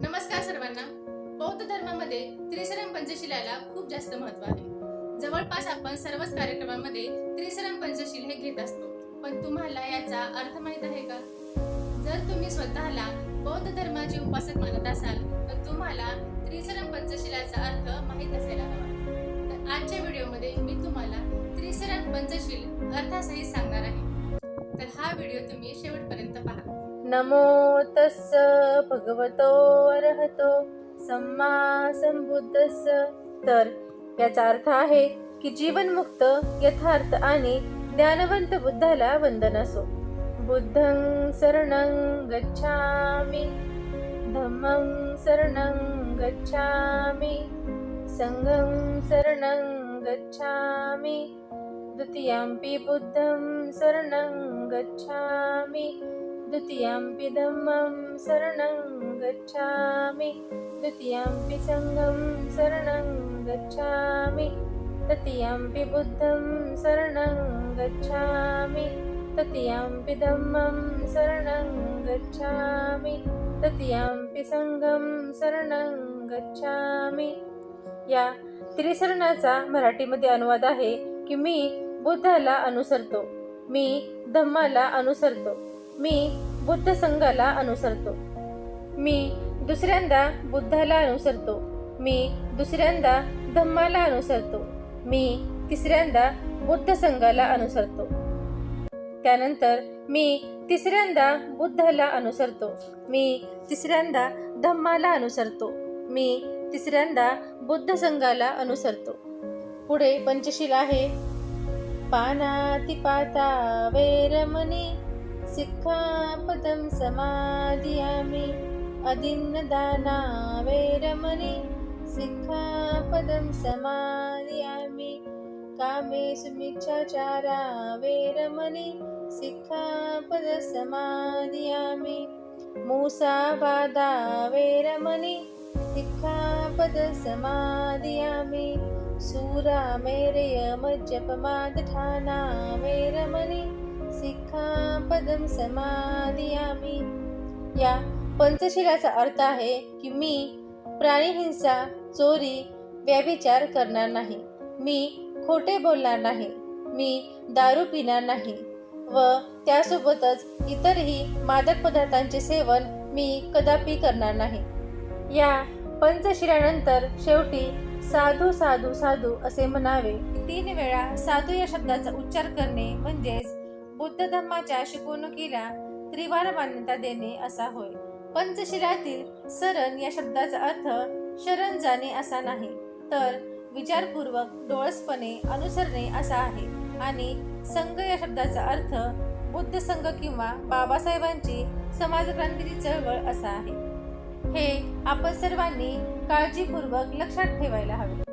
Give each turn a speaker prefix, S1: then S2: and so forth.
S1: नमस्कार सर्वांना. बौद्ध धर्मामध्ये त्रिसरम पंचशिलाला खूप जास्त महत्त्व आहे. जवळपास आपण सर्वच कार्यक्रमांमध्ये त्रिसरम पंचशील हे घेत असतो. पण तुम्हाला याचा अर्थ माहीत आहे का? जर तुम्ही स्वतःला बौद्ध धर्माचे उपासक मानत असाल तर तुम्हाला त्रिसरम पंचशिलाचा अर्थ माहीत असायला हवा. तर आजच्या व्हिडिओमध्ये मी तुम्हाला त्रिसरम पंचशील अर्थासहित सांगणार आहे. तर हा व्हिडिओ तुम्ही शेवट
S2: नमो तस्स भगवतो अरहतो सम्मा संबुद्धस्स. तर याचा अर्थ आहे की जीवनमुक्त यथार्थ आणि ज्ञानवंत बुद्धाला वंदन असो. बुद्धं शरणं गच्छामि. धम्मं शरणं गच्छामि. संघं शरणं गच्छामि. द्वितीयम्पि बुद्धं शरणं गच्छामि. द्वितीयम्पि धम्मं शरणं गच्छामि. द्वितीयम्पि सङ्गं शरणं गच्छामि. तृतीयम्पि बुद्धं शरणं गच्छामि. तृतीयम्पि धम्मं शरणं गच्छामि. तृतीयम्पि सङ्गं शरणं गच्छामि. या त्रिशरणाचा मराठीमध्ये अनुवाद आहे की मी बुद्धाला अनुसरतो मी धम्माला अनुसरतो. मी बुद्ध संघाला अनुसरतो. मी दुसऱ्यांदा बुद्धाला अनुसरतो. मी दुसऱ्यांदा धम्माला अनुसरतो. मी तिसऱ्यांदा बुद्ध संघाला अनुसरतो. त्यानंतर मी तिसऱ्यांदा बुद्धाला अनुसरतो. मी तिसऱ्यांदा धम्माला अनुसरतो. मी तिसऱ्यांदा बुद्ध संघाला अनुसरतो. पुढे पंचशील आहे. पानातिपाता वेरमणि सिक्खापदं समादियामि अदिन्नदाना वेरमणि सिक्खापदं समादियामि कामेषु मिच्छाचारा वेरमणि सिक्खापदं समादियामि मूसावादा वेरमणि सिक्खापदं समादियामि सूरा मेरय मज्जपमादठाना वेरमणि सिक्खापदं समादियामि या पंचशिलाचा अर्थ आहे की मी प्राणीहिंसा चोरी व्यभिचार करणार नाही. मी खोटे बोलणार नाही. मी दारू पिणार नाही. व त्यासोबतच इतरही मादक पदार्थांचे सेवन मी कदापि करणार नाही. या पंचशिलानंतर शेवटी साधू साधू साधू असे म्हणावे. तीन वेळा साधू या शब्दाचा उच्चार करणे म्हणजेच बुद्ध धर्माच्या शिकवणुकीला त्रिवार मान्यता देणे असा होय. पंचशिलातील सरण या शब्दाचा अर्थ शरण जाणे असा नाही तर विचारपूर्वक डोळसपणे अनुसरणे असा आहे. आणि संघ या शब्दाचा अर्थ बुद्ध संघ किंवा बाबासाहेबांची समाजक्रांतीची चळवळ असा आहे. हे आपण सर्वांनी काळजीपूर्वक लक्षात ठेवायला हवे.